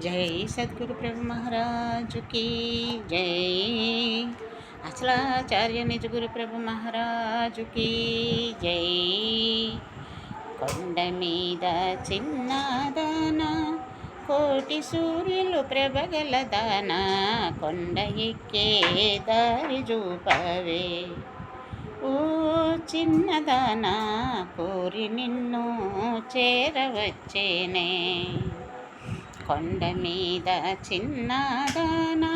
జై సద్గురు ప్రభు మహారాజుకి జై. అసలాచార్య నిజగురు ప్రభు మహారాజుకి జై. కొండ మీద చిన్నదాన కోటి సూర్యులు ప్రభగల దాన కొండ ఎక్కే దారి చూపవే. ఓ చిన్నదానా కోరి నిన్ను చేరవచ్చేనే. కొండ మీద చిన్నదానా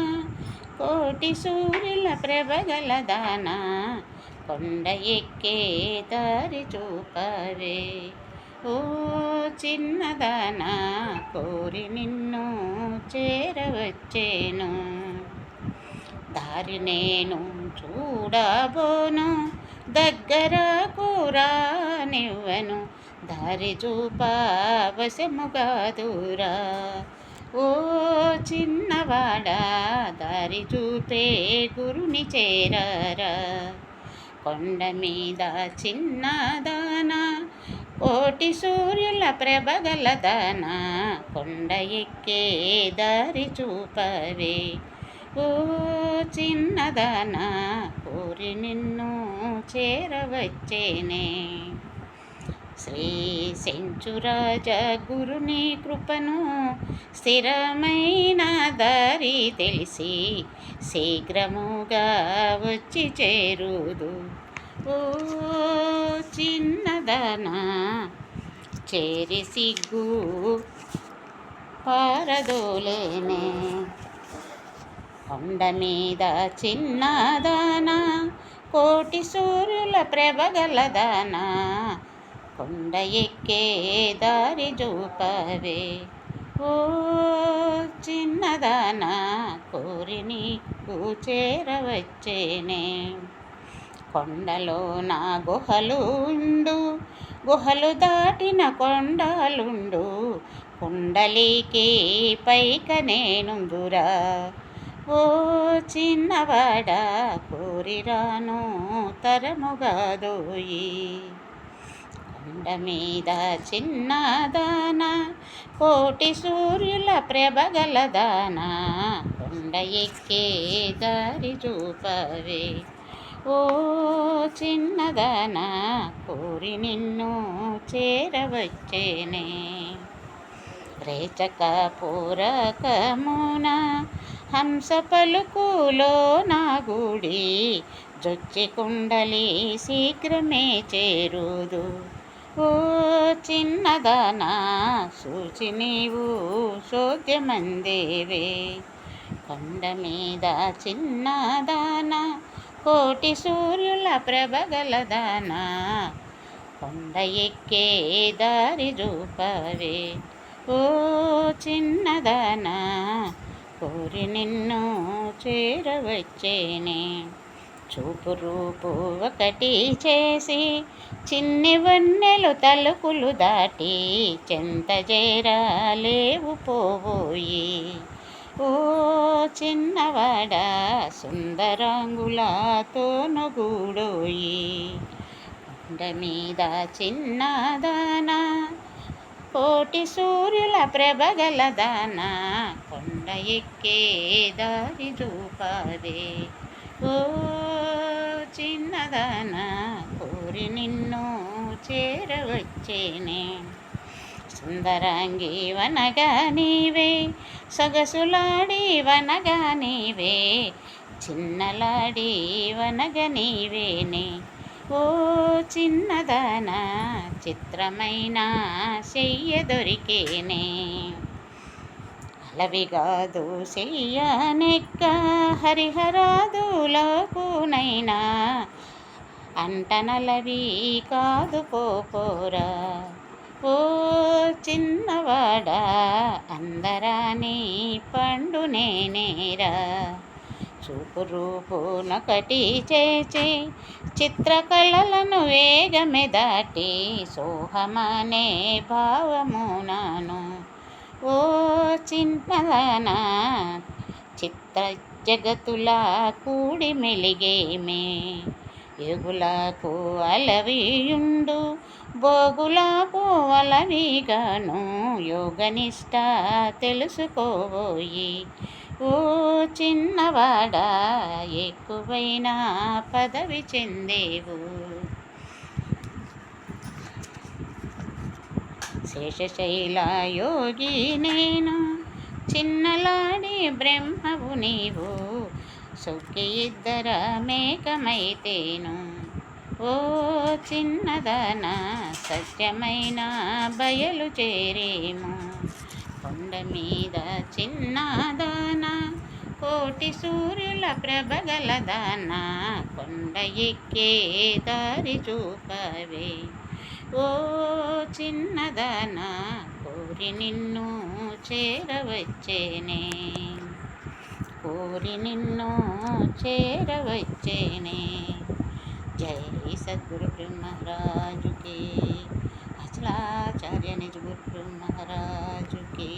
కోటి సూర్యుల ప్రభగల దాన కొండ ఎక్కే దారి చూపవే ఓ చిన్నదానా కోరి నిన్ను చేరవచ్చేను. దారి నేను చూడబోను దగ్గర కూరానివ్వను దారి చూపవశముగా దూరా. ఓ చిన్నవాడా దారి చూపే గురుని చేరారా. కొండ మీద చిన్నదానా కోటి సూర్యుల ప్రభగల దానా. కొండ ఎక్కే దారి చూపవే. ఓ చిన్నదానా కోరి నిన్ను చేరవచ్చేనే. శ్రీ సెంచురాజ గురుని కృపను స్థిరమైన దారి తెలిసి శీఘ్రముగా వచ్చి చేరుదు. ఓ చిన్నదన చేరి సిగ్గు పారదోలేనే. కొండ మీద చిన్నదానా కోటి సూర్యుల ప్రభగలదానా. కొండ ఎక్కే దారి చూపవే ఓ చిన్నదానా కోరి నీకు చేరవచ్చేనే. కొండలో నా గుహలు ఉండు గుహలు దాటిన కొండలుండు. కుండలికి పైక నేనుందురా ఓ చిన్నవాడ కోరిరాను తరముగాదోయి. కొండ మీద చిన్నదాన కోటి సూర్యుల ప్రభగలదాన కొండ ఎక్కే దారి చూపవే. ఓ చిన్నదాన కోరి నిన్ను చేరవచ్చేనే. రేచక పూరకమున హంస పలుకులో నా గుడి జొచ్చి కుండలి శీఘ్రమే చేరుదు. ఓ చిన్నదానా సూచి నీవు శోద్యమందేవే కొండ మీద చిన్నదాన కోటి సూర్యుల ప్రభగలదాన కొండ ఎక్కే దారి రూపవే ఓ చిన్నదానా కోరి నిన్ను చేరవచ్చేనే. చూపు రూపు ఒకటి చేసి చిన్ని వన్నెలు తలుకులు దాటి చెంత చేరాలేవు పోయి ఓ చిన్నవాడా సుందరాంగులతో నొగుడోయి. కొండ మీద చిన్నదానా కోటి సూర్యుల ప్రభగల ప్రభగలదానా కొండ ఎక్కే దారి చూపదే ఓ చిన్నదానా కోరి నిన్ను చేరవచ్చేనే. సుందరాంగి వనగా నీవే సొగసులాడి వనగా నీవే చిన్నలాడి వనగ నీవేనే. ఓ చిన్నదానా చిత్రమైన చెయ్య దొరికేనే అలవిగాదు చెయ్యనెక్క హరిహరాదులకునైనా. అంటనలవి కాదు పోపోరా ఓ చిన్నవాడా అందరాని పండు నేనేరా. చూపు రూపునొకటి చేచి చిత్రకళలను వేగమే దాటి సోహమనే భావమునాను ఓ చిన్నదానా చిత్ర జగతులా కూడి మెలిగేమే. ఎగులకు అలవియుండు బోగులకు అలవిగాను యోగనిష్ట తెలుసుకోబోయి ఓ చిన్నవాడా ఎక్కువైన పదవి చెందేవు. శేషశైల యోగి నేను చిన్నలాడి బ్రహ్మవు నీవు. సొక్కి ఇద్దర మేకమైతేను. ఓ చిన్నదన సత్యమైన బయలు చేరేము. కొండ మీద చిన్నద కోటి సూర్యుల ప్రభగలదాన కొండ ఎక్కే దారి చూపవే. ఓ చిన్నదాన కోరి నిన్ను చేరవచ్చేనే. కోరి నిన్ను చేరవచ్చేనే. జై సద్గురు బ్రహ్మరాజుకి. అచలాచార్య నిజ గురు బ్రహ్మరాజుకి